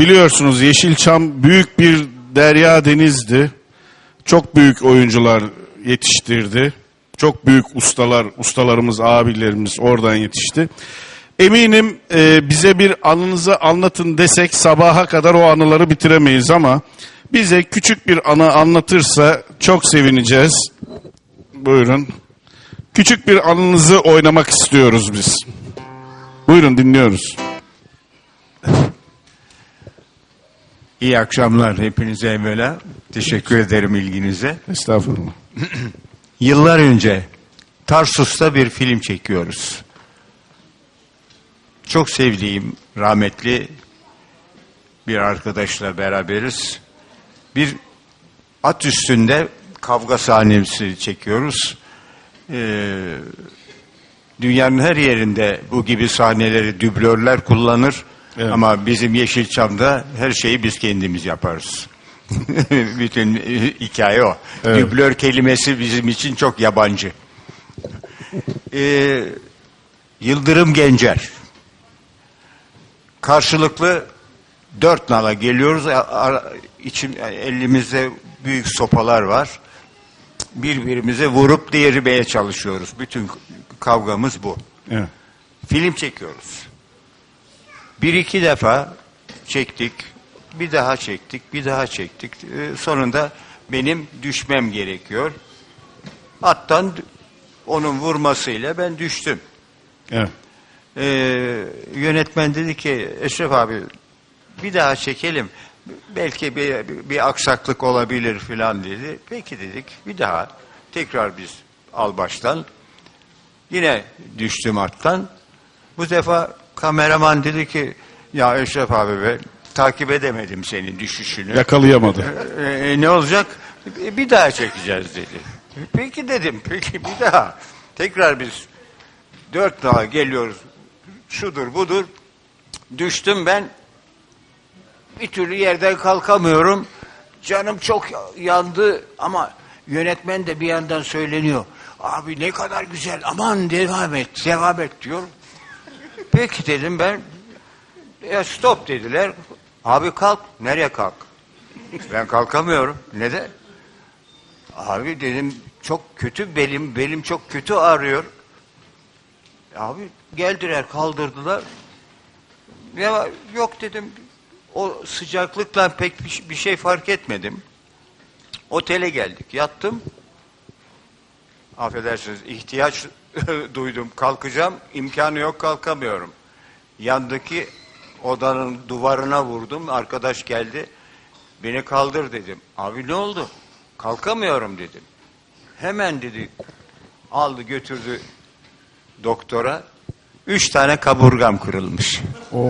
Biliyorsunuz Yeşilçam büyük bir derya denizdi. Çok büyük oyuncular yetiştirdi. Çok büyük ustalar, ustalarımız, abilerimiz oradan yetişti. Eminim e, bize bir anınızı anlatın desek sabaha kadar o anıları bitiremeyiz ama bize küçük bir anı anlatırsa çok sevineceğiz. Buyurun. Küçük bir anınızı oynamak istiyoruz biz. Buyurun dinliyoruz. İyi akşamlar hepinize evvela. Teşekkür ederim ilginize. Estağfurullah. Yıllar önce Tarsus'ta bir film çekiyoruz. Çok sevdiğim rahmetli bir arkadaşla beraberiz. Bir at üstünde kavga sahnesi çekiyoruz. Ee, dünyanın her yerinde bu gibi sahneleri dublörler kullanır. Evet. Ama bizim Yeşilçam'da her şeyi biz kendimiz yaparız. Bütün hikaye o. Evet. Dublör kelimesi bizim için çok yabancı. Ee, Yıldırım Gencer. Karşılıklı dört nala geliyoruz. İçim, elimizde büyük sopalar var. Birbirimize vurup değirmeye çalışıyoruz. Bütün kavgamız bu. Evet. Film çekiyoruz. Bir iki defa çektik, bir daha çektik, bir daha çektik. Ee, sonunda benim düşmem gerekiyor. Attan onun vurmasıyla ben düştüm. Evet. Ee, yönetmen dedi ki Eşref abi bir daha çekelim. Belki bir, bir aksaklık olabilir filan dedi. Peki dedik bir daha. Tekrar biz al baştan. Yine düştüm attan. Bu defa kameraman dedi ki ya Eşref abi ben takip edemedim senin düşüşünü. Yakalayamadı. Ee, ne olacak? E, Bir daha çekeceğiz dedi. Peki dedim. Peki bir daha. Tekrar biz dört daha geliyoruz. Şudur budur. Düştüm ben. Bir türlü yerden kalkamıyorum. Canım çok yandı ama yönetmen de bir yandan söyleniyor. Abi ne kadar güzel aman devam et devam et diyor. Peki dedim ben. Ya stop dediler. Abi kalk. Nereye kalk? Ben kalkamıyorum. Neden? Abi dedim çok kötü belim, belim çok kötü ağrıyor. Abi geldiler kaldırdılar. Ya yok dedim. O sıcaklıkla pek bir- şey fark etmedim. Otele geldik. Yattım. Affedersiniz ihtiyaç duydum. Kalkacağım. imkanı yok kalkamıyorum. Yandaki odanın duvarına vurdum. Arkadaş geldi. Beni kaldır dedim. Abi ne oldu? Kalkamıyorum dedim. Hemen dedi aldı götürdü doktora. Üç tane kaburgam kırılmış.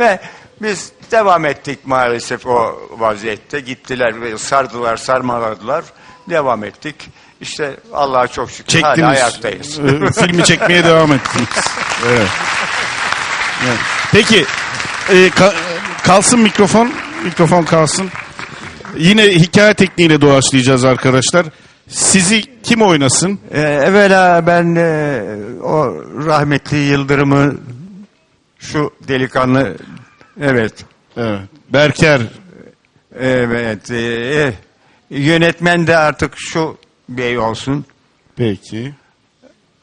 Ve biz devam ettik maalesef o vaziyette. Gittiler ve sardılar, sarmaladılar. Devam ettik. İşte Allah'a çok şükür hala Çektiniz. ayaktayız. Ee, Filmi çekmeye devam ettiniz. Evet. Evet. Peki e, ka- kalsın mikrofon. Mikrofon kalsın. Yine hikaye tekniğiyle doğaçlayacağız arkadaşlar. Sizi kim oynasın? Ee, evvela ben e, o rahmetli Yıldırım'ı şu delikanlı evet Evet. Berker. evet e, yönetmen de artık şu bey olsun. Peki.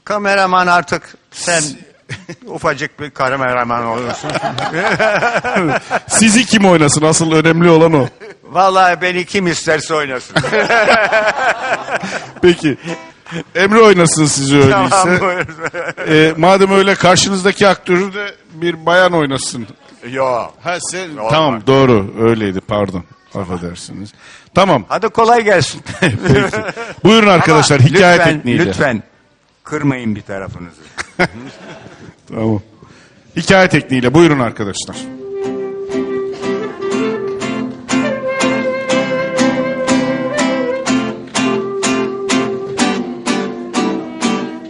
Kameraman artık sen ufacık bir kameraman olursun. Sizi kim oynasın? Asıl önemli olan o. Vallahi beni kim isterse oynasın. Peki. Emre oynasın sizi öyleyse. tamam. Ee, madem öyle karşınızdaki aktörü de bir bayan oynasın. Yok. Ha sen Normal. tamam doğru öyleydi pardon. Affedersiniz. Tamam. Hadi kolay gelsin. Peki. Buyurun arkadaşlar Ama hikaye lütfen, tekniğiyle. Lütfen kırmayın bir tarafınızı. Tamam. Hikaye tekniğiyle buyurun arkadaşlar.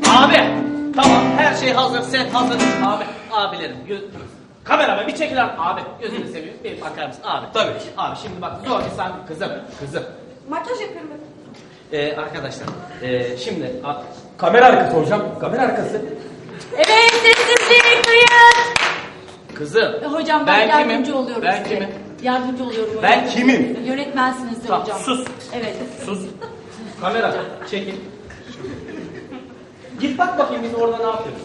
Abi tamam her şey hazır set hazır abi abilerim göz... Kameraman bir çekil abi. gözünü seveyim bir bakar mısın abi tabii abi şimdi bak zor bir sahne kızım kızım Makyaj yapıyorum ben. ee, arkadaşlar ee, şimdi a- kamera arkası hocam kamera arkası Evet sessizlik duyun. kızım. E, Hocam ben, ben yardımcı kimim? oluyorum Ben size. kimim? Yardımcı oluyorum. Ben hocam. kimim? Yönetmensinizdir Tamam, hocam. sus. Evet. Sus. Kamera çekin. Git bak bakayım biz orada ne yapıyoruz.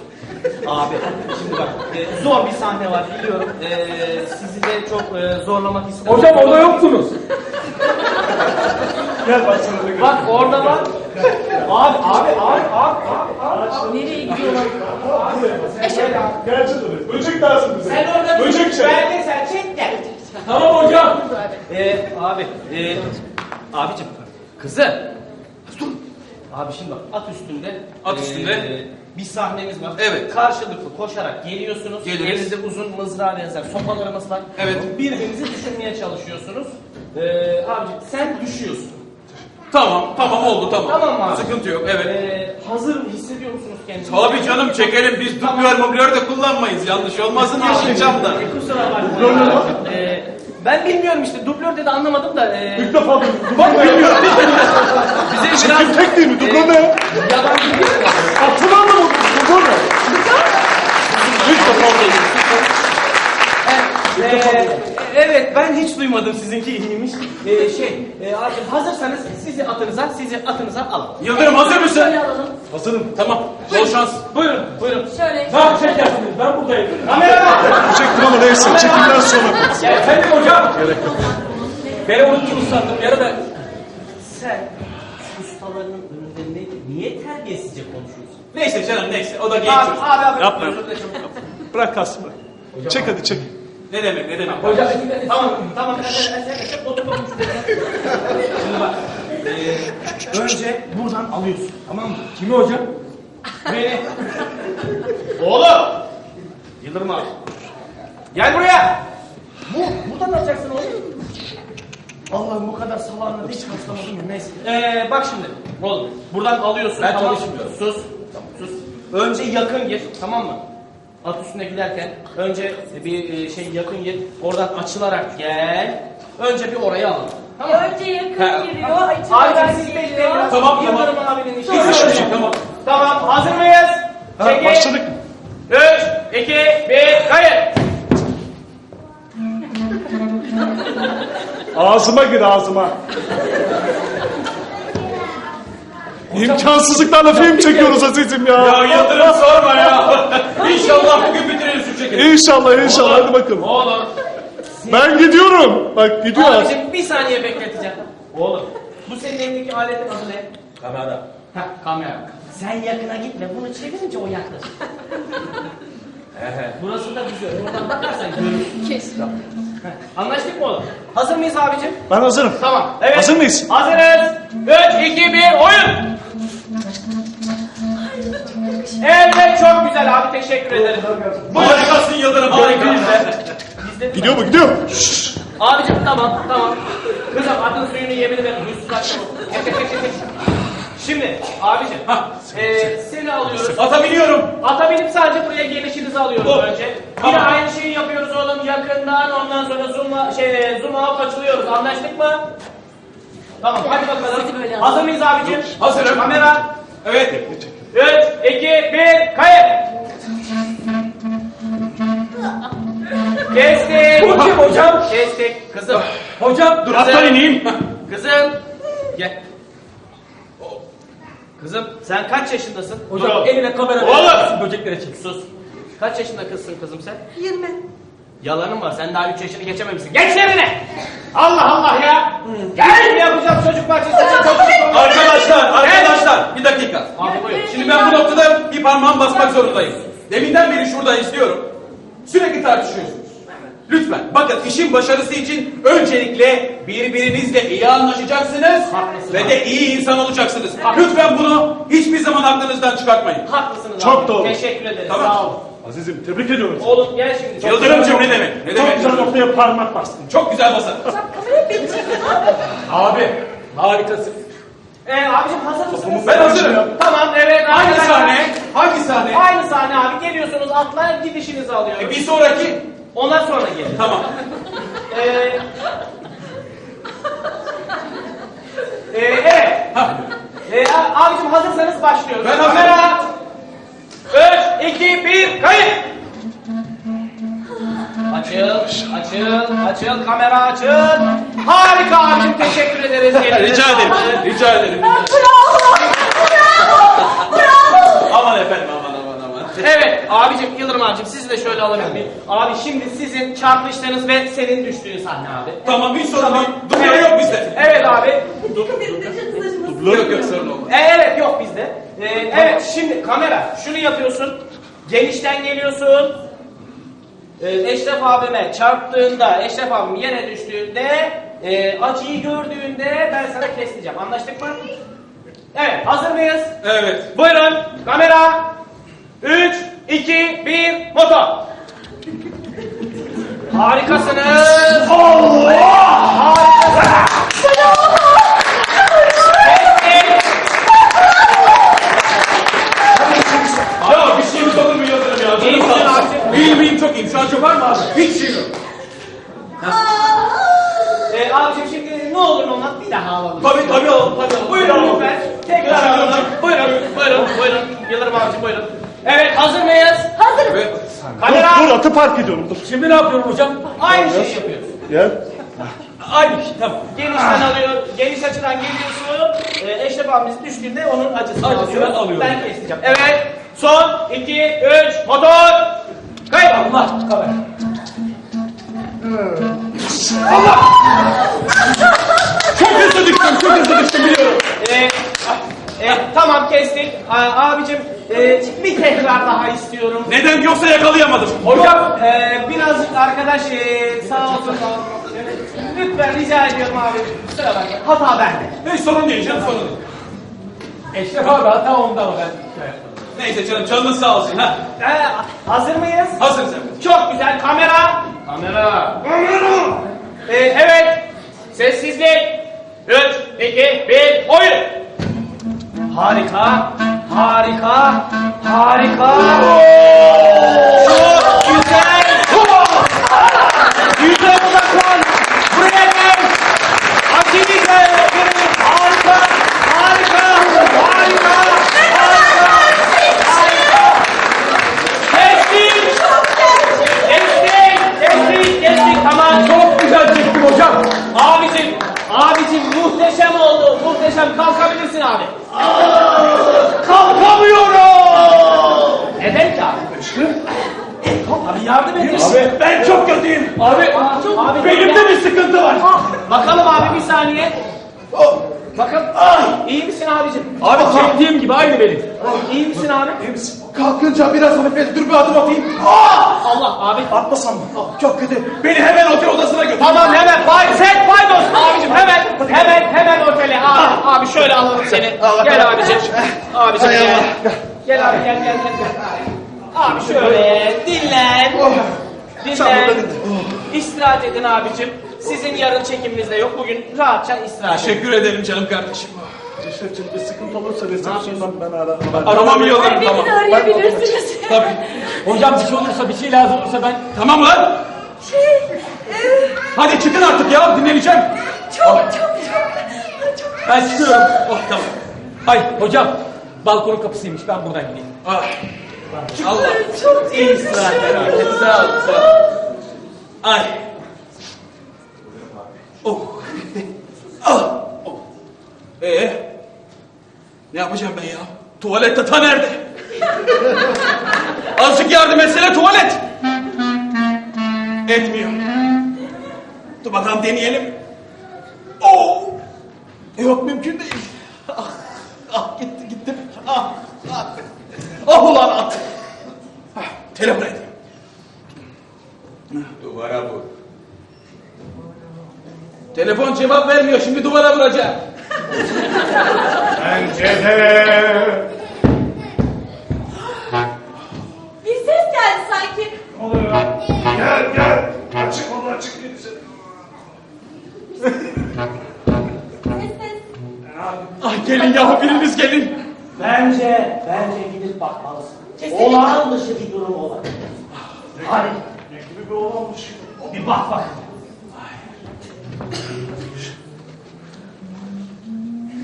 Abi şimdi bak e, zor bir sahne var biliyorum. E, sizi de çok e, zorlamak istemiyorum. Hocam orada yoktunuz. Gel bak sana da Bak orada bak. Abi abi abi abi abi. Nereye gidiyorlar? Gel canım. Böcek lazım bize. Sen orada Böcek çek. Bence sen çek gel. Tamam hocam. Ee, abi, e, abicim, kızı. Dur. Abi şimdi bak, at üstünde. At üstünde. e, bir sahnemiz var. Evet. Karşılıklı koşarak geliyorsunuz. Geliriz. Elinizde uzun mızrağa benzer sopalarımız var. Evet. Birbirinizi düşürmeye çalışıyorsunuz. Ee, abicim sen düşüyorsun. Tamam, tamam oldu tamam. Tamam abi? Sıkıntı yok, evet. Ee, hazır hissediyor musunuz kendinizi? Tabii canım çekelim biz dublör mublör de kullanmayız. Yanlış olmasın Yeşilçam'da. Ee, kusura bakmayın. Ee, ben bilmiyorum işte dublör dedi anlamadım da. E, İlk defa duydum. bak bilmiyorum. Bize biraz Tek değil mi? Dur ne? yabancı bir şey var. Aklını anlamadım. Dur ne? İlk defa duydum. Ee, evet ben hiç duymadım sizinki iyiymiş. Ee, şey e, abi hazırsanız sizi atınıza sizi atınıza alın. Yıldırım hazır mısın? Şöyle alalım. Hazırım. Tamam. Bol şans. Buyurun buyurun. Şöyle. Ne yapacaksınız? Ben buradayım. Kamera. Çektim ama neyse. Çekimden sonra. Efendim hocam. Beni unuttunuz sandım yarıda. Sen ustaların önünde ne, niye terbiyesizce konuşuyorsun? Neyse canım neyse o da genç Abi çocuk. abi abi. Yapma. özür dilerim. Bırak kasma. Çek hadi çek. Ne demek ne demek. Hocam tamam tamam. Şimdi bak. ee, önce buradan alıyorsun tamam mı? Kimi hocam? Beni. Oğlum. Yıldırım abi. Gel buraya. Bu, buradan açacaksın oğlum. Allah'ım bu kadar salağını hiç rastlamadım ya neyse. Ee, bak şimdi. Oğlum buradan alıyorsun. Ben tamam. çalışmıyorum. Sus. Tamam, sus. Önce yakın gir tamam mı? At üstüne giderken önce bir e, şey yakın gir. Oradan açılarak gel. Önce bir orayı al. Tamam? Önce yakın Ha. giriyor. Abi Açılarak siz bekleyin. Tamam, tamam. Yıldırım abinin işi. Hiç şey tamam. Tamam hazır mıyız? Ha, Çekin. başladık mı? 3, 2, 1, kayıt. Ağzıma gir ağzıma. İmkansızlıklarla film çekiyoruz azizim ya. Ya Yıldırım sorma ya. İnşallah bugün bitiririz şu çekimi. İnşallah inşallah hadi bakalım. Oğlum. Ben gidiyorum. Bak gidiyor. Abicim bir saniye bekleteceğim. Oğlum. Bu senin elindeki aletin adı ne? Kamera. Heh, kamera. Sen yakına gitme. Bunu çevirince o yaklaşır. Burası da güzel. Oradan bakarsan görürsün. Kesin. Anlaştık mı oğlum? Hazır mıyız abicim? Ben hazırım. Tamam. Evet. Hazır mıyız? Hazırız. 3, 2, 1, oyun. Evet çok güzel abi teşekkür ederim. Harikasın Yıldırım harika. Gidiyor mu? Gidiyor. Abicim tamam tamam. Kızım adın suyunu yemin verin. Huysuz akşam. Şimdi abicim Ha. eee seni alıyoruz. Ata biniyorum. Ata binip sadece buraya gelişinizi alıyoruz Hop. önce. Yine Tamam. aynı şeyi yapıyoruz oğlum yakından ondan sonra zoom'a şey zoom out açılıyoruz. Anlaştık mı? Tamam hadi bakalım. Hazır mıyız abicim? Hazırım. Kamera. Evet. 3, 2, 1, kayıt. Kestik. Bu kim hocam? Kestik. Kızım. Hocam dur attan ineyim. Kızım. Gel. Kızım sen kaç yaşındasın? Hocam Dur. eline kamera Oğlum. ver. Böceklere çek. Sus. Kaç yaşında kızsın kızım sen? 20. Yalanın var. Sen daha 3 yaşını geçememişsin. Geç yerine. Allah Allah ya. Gel yapacağız çocuk bahçesi. Çocuk- Arkadaşlar, arkadaşlar bir dakika. Abi buyur. Şimdi ben bu noktada bir parmağım basmak zorundayım. Deminden beri şurada istiyorum. Sürekli tartışıyorsunuz. Lütfen bakın işin başarısı için öncelikle birbirinizle iyi anlaşacaksınız Haklısın ve abi. de iyi insan olacaksınız. Haklısın. Lütfen bunu hiçbir zaman aklınızdan çıkartmayın. Haklısınız Çok abi. doğru. Teşekkür ederiz. Tamam. Sağ olun. Azizim tebrik ediyorum. Oğlum gel şimdi. Çok Yıldırımcığım ne demek? Ne Çok demek? güzel noktaya parmak bastın. Çok güzel basar. Abi harikasın. Ee, abicim hazır mısınız? Ben hazırım. Tamam evet. Hangi arkadaşlar. sahne? Hangi sahne? Aynı sahne abi. Geliyorsunuz atla gidişinizi alıyoruz. E, bir sonraki. Ondan sonra gelin. Tamam. Ee, ee, evet. Ee, abicim hazırsanız başlıyoruz. Ben. Kamera. 3, 2, 1, kayıt. Açıl, açıl, kamera açıl. Harika abicim, teşekkür ederiz. Rica ederim. Rica ederim. Bravo! Bravo! Bravo! Aman efendim aman aman aman. Evet abicim, Yıldırım abicim sizi de şöyle alabilir miyim? Abi şimdi sizin çarpıştığınız ve senin düştüğün sahne abi. Tamam hiç sorun değil. Dublör yok bizde. Evet abi. Yok yok sorun olmaz. E, evet yok bizde. E, evet şimdi kamera şunu yapıyorsun. Genişten geliyorsun. E, Eşref abime çarptığında, Eşref abim yere düştüğünde, e, açıyı gördüğünde ben sana kestireceğim. Anlaştık mı? Evet hazır mıyız? Evet. Buyurun kamera. 3, 2, 1 motor. Harikasınız. Allah! Ya bir şeyimiz olur mu Yıldırım ya? İyi Canım misin sağ olsun. abi? İyiyim iyiyim çok iyiyim. Şu an çok var mı abi? Hiç şeyim yok. Ee, abicim şimdi ne olur ne olmaz bir daha alalım. Tabii tabii alalım tabii alalım. Buyurun lütfen. Tekrar alalım. Buyurun, buyurun, buyurun. Yıldırım abicim buyurun. Evet hazır mıyız? Hazırım. Evet. Kamera. Dur atı park ediyorum dur. Şimdi ne yapıyorum hocam? Aynı şeyi yapıyoruz. Gel. Aynı şey tamam. Genişten alıyor, geniş açıdan geliyorsun. Ee, Eşref abimiz düştüğünde onun acısını, Acısını alıyor. alıyor. Ben keseceğim. Evet. Son, iki, üç, motor. Kayıt. Allah. Kamera. Çok hızlı düştüm çok hızlı düştüm biliyorum. Ee, e, tamam kestik. Aa, abicim e, bir tekrar daha istiyorum. Neden yoksa yakalayamadım. Hocam e, birazcık arkadaş e, sağ olsun. Lütfen rica ediyorum abi. Kusura bakma. Hata bende. Hiç sorun değil canım sorun değil. Eşref abi hata onda mı ben? Neyse canım canınız sağ olsun. Ha. Ee, hazır mıyız? Hazırız efendim. Çok güzel kamera. Kamera. Ee, evet. Sessizlik. 3, 2, 1, oyun. Harika. Harika. Harika. Çok güzel. Yüze odaklan. Buraya gel. Açıyı gel. Harika. Harika. Harika. Harika. Harika. Kestik. Kestik. Kestik. Kestik. Tamam. Çok güzel hocam. Abicim. Abicim muhteşem oldu. Muhteşem. Kalkabilirsin abi. Kalkamıyorum. Neden ki abi? Abi yardım edin. Abi Ben çok kötüyüm. Abi, abi Benim de bir sıkıntı var. Bakalım abi bir saniye. Bakın. İyi misin abicim? Abi çektiğim gibi aynı benim. İyi misin abi? Kalkınca biraz hafiflet dur bir adım atayım. Allah abi. Atmasam mı? Çok kötü. Beni hemen otel odasına götür. Tamam hemen bay sen paydos abicim hemen hemen hemen otele abi abi şöyle alalım seni gel abicim abicim gel gel abi gel gel gel gel abi şöyle dinlen dinlen istirahat edin abicim sizin yarın çekiminiz de yok bugün rahatça istirahat edin Teşekkür ederim canım kardeşim. Eşrefciğim bir sıkıntı olursa resepsiyondan ben ararım. Aramam iyi olur Beni tamam. de arayabilirsiniz. Tabii. hocam bir şey olursa bir şey lazım olursa ben Tamam lan. Şey, e, Hadi çıkın artık ya dinleneceğim. çok çok çok çok Ben çıkıyorum. Oh tamam. ay hocam balkonun kapısıymış ben buradan gideyim Ah. Allah. çok iyi istirahatler abi Sağ ol, sağ ol. Ay. Oh. Ah. Oh. Ee, ne yapacağım ben ya? Tuvalette ta nerede? Azıcık yardım etsene tuvalet. Etmiyor. Dur bakalım deneyelim. Oh. Yok mümkün değil. Ah, ah gitti gitti. Ah, ah. Ah ulan at. Telefon edeyim. Duvara vur. Telefon cevap vermiyor. Şimdi duvara vuracağım. Bir ses geldi sanki. Gel gel. Açık onu açık ses. Ah gelin yahu biriniz gelin. Bence, bence gidip bakmalısın. Olağan dışı bir durum olabilir. Hadi. Ne gibi olanmış. Bir bak bak.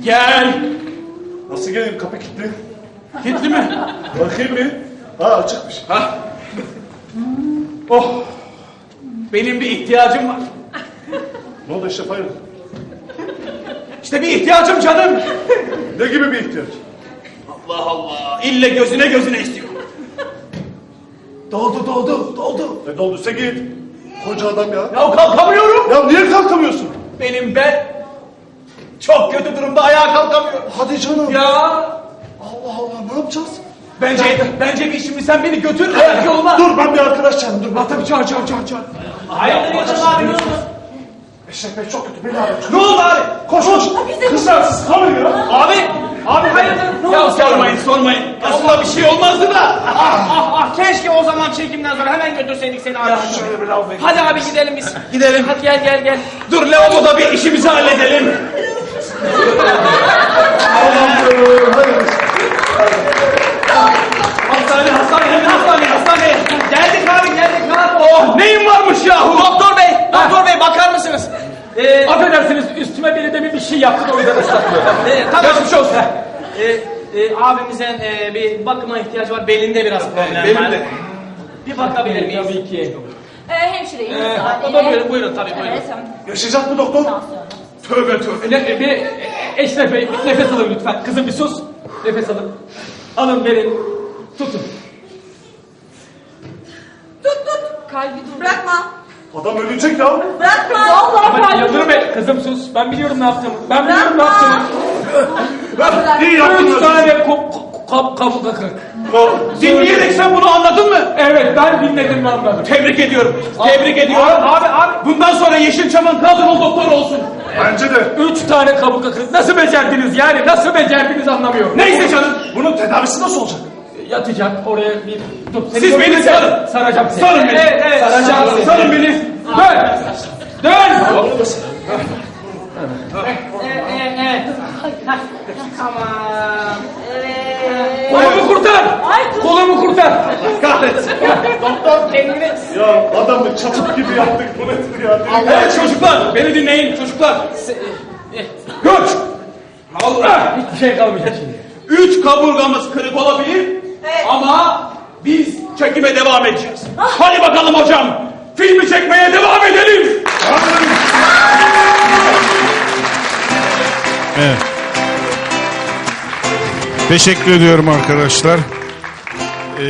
Gel. Nasıl geleyim kapı kilitli. Gitti mi? Bakayım bir. Ha açıkmış. Ha? Oh. Benim bir ihtiyacım var. Ne oldu Eşref hayır? İşte bir ihtiyacım canım. Ne gibi bir ihtiyaç? Allah Allah. İlle gözüne gözüne istiyor. Doldu doldu doldu. E dolduysa git. Koca adam ya. Ya kalkamıyorum. Ya niye kalkamıyorsun? Benim ben çok kötü durumda ayağa kalkamıyorum. Hadi canım. Ya Allah Allah ne yapacağız? bence bence bir şimdi sen beni götür ayak yoluna. Dur ben bir arkadaş çağırayım dur. Ha, tabii çağır çağır çağır çağır. Hayırdır Yıldırım abi ne oldu? Eşref Bey çok kötü beni arıyor. Ne oldu abi? Koş koş. Kızlar siz kalın ya. Abi! Abi hayırdır? Ne Ya oldu? sormayın sormayın. Aslında bir şey olmazdı da. Ah ah ah keşke o zaman çekimden sonra hemen götürseydik seni abi. Şöyle bir laf. Hadi abi gidelim biz. Gidelim. Hadi gel gel gel. Dur lavaboda bir işimizi halledelim. Hastane hastane hemen hastane hastane. Geldik abi geldik rahat ol. Oh neyin varmış yahu? Doktor bey, doktor bey Affedersiniz üstüme biri demin bir şey yaptı o yüzden ıslatmıyor. e, tamam. Geçmiş olsun. Ee, e, abimizin e, bir bakıma ihtiyacı var. Belinde biraz problem benim var. de. Bir bakabilir miyiz? Tabii ki. Ee, hemşireyim. Ee, müsaadeyle. buyurun, buyurun tabii buyurun. Evet, Yaşayacak mı doktor? Tövbe tövbe. Ne, bir Eşref Bey bir nefes alın lütfen. Kızım bir sus. Nefes alın. Alın verin. Tutun. Tut tut. Kalbi dur. Bırakma. Adam ölecek ya. Bırakma. Vallahi Ama kalbi Yıldırım Bey kızım sus. Ben biliyorum ne yaptığımı. Ben biliyorum ne Bırakma. yaptığımı. İyi yaptın. Üç tane kop, kop, kabuk akır. Dinleyerek sen bunu anladın mı? Evet ben dinledim ve anladım. Tebrik ediyorum. Tebrik ediyorum. Abi abi. Bundan sonra Yeşilçam'ın kadrolu doktor olsun. Bence de. Üç tane kabuk akır. Nasıl becerdiniz yani? Nasıl becerdiniz anlamıyorum. Neyse canım. Bunun tedavisi nasıl olacak? Yatacak oraya bir... Dur, seni Siz beni sarın. Saracağım seni. Sarın beni. Evet, evet. Saracağım seni. sarın beni. Dön. Dön. Tamam. Evet. Kolumu kurtar. Kolumu kurtar. Kahretsin. Doktor. Kendini Ya adamı çatıp gibi yaptık. Bu nedir ya? Evet çocuklar beni dinleyin çocuklar. Güç. Allah. Hiçbir şey kalmayacak şimdi. Üç kaburgamız kırık olabilir Evet. ama biz çekime devam edeceğiz. Hadi bakalım hocam. Filmi çekmeye devam edelim. Evet. Teşekkür ediyorum arkadaşlar.